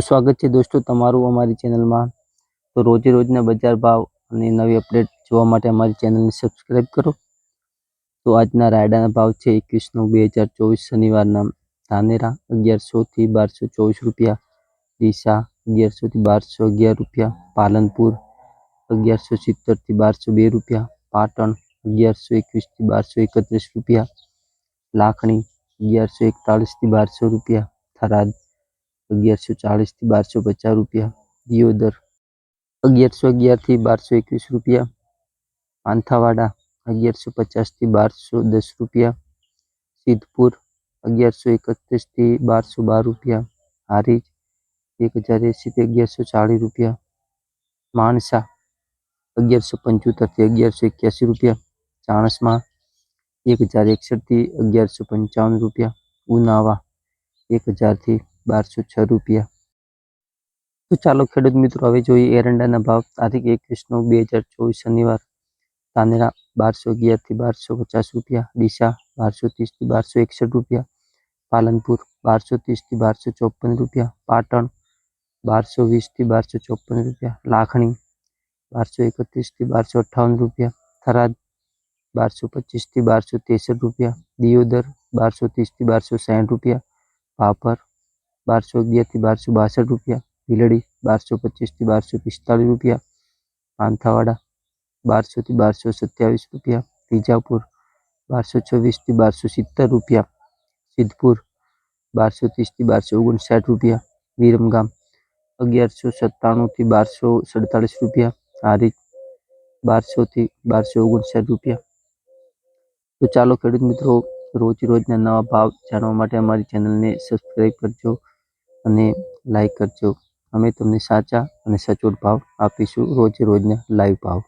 તો સ્વાગત છે દોસ્તો તમારું અમારી ચેનલમાં તો રોજે રોજના બજાર ભાવ અને નવી અપડેટ જોવા માટે અમારી ચેનલને સબસ્ક્રાઈબ કરો તો આજના રાયડાના ભાવ છે એકવીસ બે હજાર ચોવીસ શનિવારના ધાનેરા અગિયારસોથી બારસો ચોવીસ રૂપિયા ડીસા અગિયારસોથી બારસો અગિયાર રૂપિયા પાલનપુર અગિયારસો સિત્તેરથી બારસો બે રૂપિયા પાટણ અગિયારસો એકવીસથી બારસો એકત્રીસ રૂપિયા લાખણી અગિયારસો એકતાળીસથી બારસો રૂપિયા થરાદ અગિયારસો ચાળીસથી બારસો પચાસ રૂપિયા દીયો દર અગિયારસો અગિયારથી બારસો એકવીસ રૂપિયા પાંથાવાડા અગિયારસો પચાસથી બારસો દસ રૂપિયા સિદ્ધપુર અગિયારસો એકત્રીસથી બારસો બાર રૂપિયા હારીજ એક હજાર એંસીથી અગિયારસો ચાળીસ રૂપિયા માણસા અગિયારસો પંચોતેરથી અગિયારસો એક્યાસી રૂપિયા ચાણસમાં એક હજાર એકસઠથી અગિયારસો પંચાવન રૂપિયા ઉનાવા એક હજારથી बार सौ छ रुपया तो चलो खेड मित्रों हमें जो एरंडा भाव तारीख एक हज़ार चौबीस शनिवार तानेरा बार सौ अगर बार सौ पचास रुपया डीसा बार सौ तीस थी बार सौ एकसठ रुपया पालनपुर बार सौ तीस थी बार सौ चौपन रुपया पाटण बार सौ वीस थी बार सौ चौपन रुपया लाखणी बार सौ इकतीस थी बार सौ अठावन रुपया थराद बार सौ पच्चीस थी बार सौ तेसठ रुपया दियोदर बार सौ तीस थी बार सौ साठ रुपया पापड़ 1200 થી 1262 રૂપિયા વિલડી 1225 થી 1245 રૂપિયા સાંથાવાડા 1200 થી 1227 રૂપિયા તીજાપુર 1224 થી 1270 રૂપિયા સિદ્ધપુર 1230 થી 1259 રૂપિયા વીરમગામ 1197 થી 1247 રૂપિયા આરીજ 1200 થી 1259 રૂપિયા તો ચાલો ખેડૂત મિત્રો રોજ રોજ નવો ભાવ જાણવા માટે અમારી ચેનલ ને સબ્સ્ક્રાઇબ કરજો અને લાઈક કરજો અમે તમને સાચા અને સચોટ ભાવ આપીશું રોજે રોજના લાઈવ ભાવ